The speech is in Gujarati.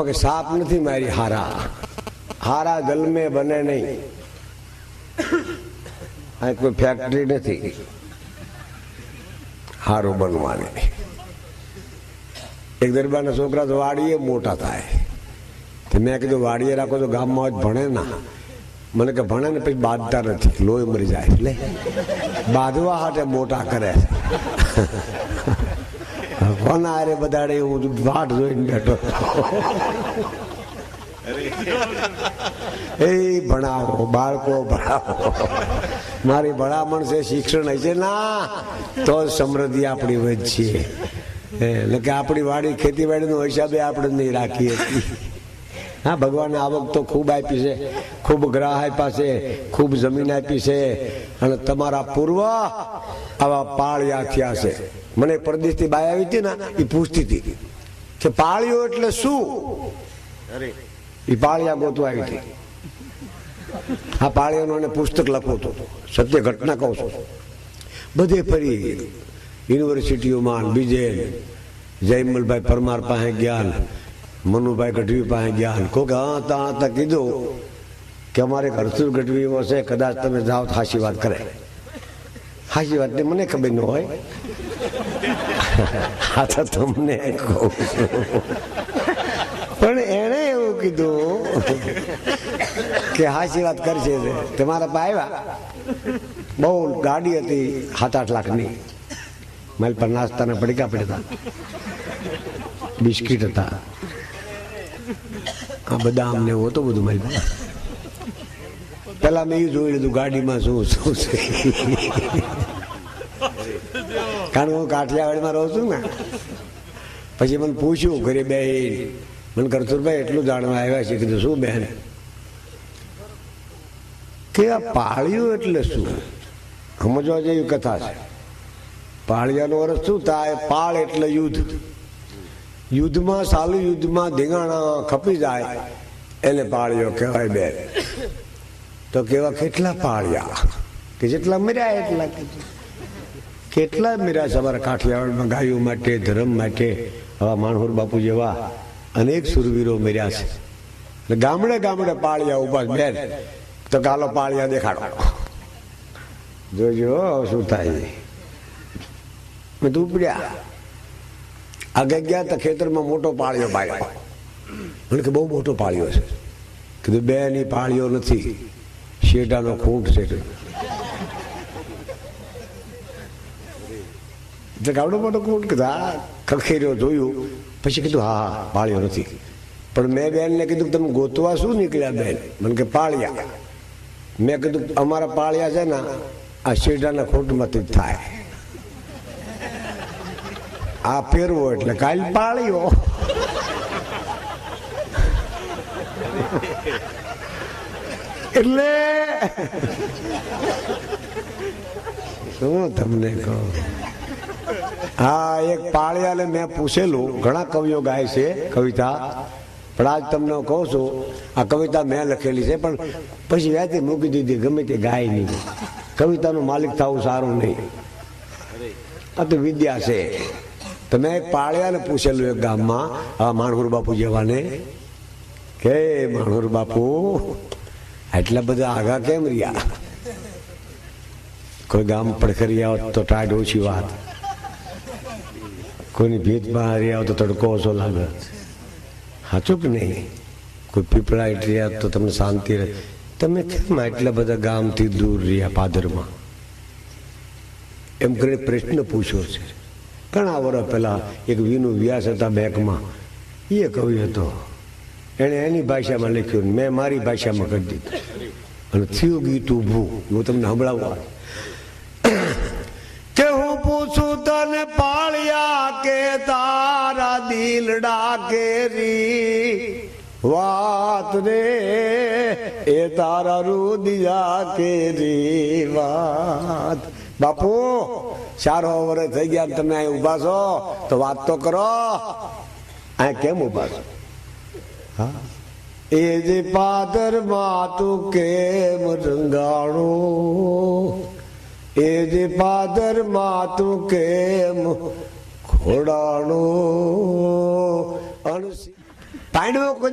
કે સાપ નથી મારી હારા. હારા જલમે બને નહીં. આ કોઈ ફેક્ટરી નથી. હારું બનવાની. એક દરબારના છોકરા તો વાડીએ મોટા થાય. તો મેં કીધું, વાડીએ રાખો તો ગામમાં જ ભણે ના. મને કે, ભણે ને પછી બાંધતા નથી. લોહી મરી જાય. એટલે બાંધવા હાટે મોટા કરે આરે બધાડે હું વાટ જોઈને બેઠો. એ ભણાવો, બાળકો ભણાવો. મારી ભણામણ છે, શિક્ષણ હશે. ના, તો સમૃદ્ધિ આપણી વધશે. એટલે કે આપણી વાડી ખેતીવાડીનો હિસાબે આપણે નહીં રાખીએ. હા, ભગવાને આવક તો ખૂબ આપી છે, ખૂબ ગ્રાહ આપ્યા છે, ખૂબ જમીન આપી છે અને તમારા પૂર્વ આવા પાળિયા થયા છે. મને પરદેશથી બાય આવી હતી ને એ પૂછતી હતી કે પાળીઓ એટલે શું? એ પાળિયા ગોતવા આવી હતી. આ પાળીઓનો એને પુસ્તક લખવું હતું. સત્ય ઘટના કહું છું. બધે ફરી યુનિવર્સિટીઓમાં બીજે જયમલભાઈ પરમાર પાસે જ્ઞાન મનુભાઈ ગઢવી પાસે ગયા હલકો કોક હા ત્યાં તો કીધું કે અમારે હરસુર ગઢવી છે કદાચ તમે જાઓ તો હાસી વાત કરે. હાસી વાત ને મને ખબર ન હોય. હા, તો તમને પણ એણે એવું કીધું કે હાસી વાત કરશે. તમારા પાસે આવ્યા. બહુ ગાડી હતી સાત આઠ લાખની. મારી પર નાસ્તાના પડીકા પડ્યા હતા. બિસ્કીટ હતા. બદામ ને એવું હતું બધું મારી પેલા મેં એ જોઈ લીધું ગાડીમાં શું શું છે? કારણ હું કાઠિયાવાડમાં રહું છું ને. પછી મને પૂછ્યું, ઘરે બે મને કરતુરભાઈ એટલું જાણવા આવ્યા છે. કીધું, શું બેન? કે આ પાળિયું એટલે શું? સમજવા જેવી કથા છે. પાળિયાનો અર્થ શું? થાય પાળ એટલે યુદ્ધ. યુદ્ધમાં, સાલુ યુદ્ધમાં ધીંગાણા ખપી જાય, એને પાળિયો કહેવાય બેન તો કેવા કેટલા પાળ્યા? કે જેટલા મર્યા એટલા કેટલા મર્યા અમારા કાઠિયાવાડમાં ગાયો માટે, ધર્મ માટે, આવા માણહોર બાપુ જેવા અનેક સુરવીરો મર્યા છે. ગામડે ગામડે પાળિયા ઊભા. બેન, તો કાલો પાળિયા દેખાડો. જોજો શું થાય. મેં તું ઉપડ્યા. આગળ ગયા તો ખેતરમાં મોટો પાળિયો પાડ્યો. મને કે બહુ મોટો પાળિયો છે. કીધું બે ની પાળીઓ નથી. શેટાનો ખૂંટ છે. ગાવડો મોટો ખૂંટ કીધું ખખેર્યો જોયું. પછી કીધું, હા હા, પાળ્યો નથી. પણ મેં બેનને કીધું તમે ગોતવા શું નીકળ્યા બેન? મને કે, પાળ્યા. મેં કીધું, અમારા પાળ્યા છે ને, આ શેઢાના ખૂંટમાંથી થાય. આ ફેરવો એટલે કાલ પાળ્યો. એટલે શું તમને કહું હા એક પાળિયાને મેં પૂછેલું, ઘણા કવિઓ ગાય છે, કવિતા. પણ આજ તમને કહું છું, આ કવિતા મેં લખેલી છે, પણ પછી વ્યાજે મૂકી દીધી, ગમે તે ગાય નહીં. કવિતાનું માલિક થવું સારું નહીં. આ તો વિદ્યા છે. તો મેં એક પાળિયાને પૂછેલું એક ગામમાં, આ માણહુર બાપુ જેવાને. કે માણહુર બાપુ, આટલા બધા આગા કેમ રહ્યા? કોઈ ગામ પડખરિયા હોત તો ટાઢ ઓછી વાત. કોઈની ભેદમાં રહ્યા હોત તો તડકો ઓછો લાગે. સાચું કે નહીં? કોઈ પીપળા રહ્યા હોત તો તમને શાંતિ રહે. તમે કેમ આટલા બધા ગામથી દૂર રહ્યા પાદરમાં? એમ કરીને પ્રશ્ન પૂછ્યો છે. ઘણા વર્ષ પહેલાં એક વિનુ વ્યાસ હતા બેંકમાં. એ કવિ હતો. એણે એની ભાષામાં લખ્યું મેં મારી ભાષામાં કરી દીધું. અને થયું ગીત ઊભું. હું તમને સંભળાવું. કે હું પૂછું તને પાળ્યા કે તારા દિલડા કેરી? વાત રે, એ તારા રુદિયા કેરી વાત. બાપુ ચારો વર્ષ થઈ ગયા તમે અહીં ઊભા છો, તો વાત તો કરો. અહીં કેમ ઊભા છો? હા? એ જે પાદરમાં તું કેમ રંગાણું? એ જે પાદરમાં તું કેમ ખોડાણું અણસી કોઈ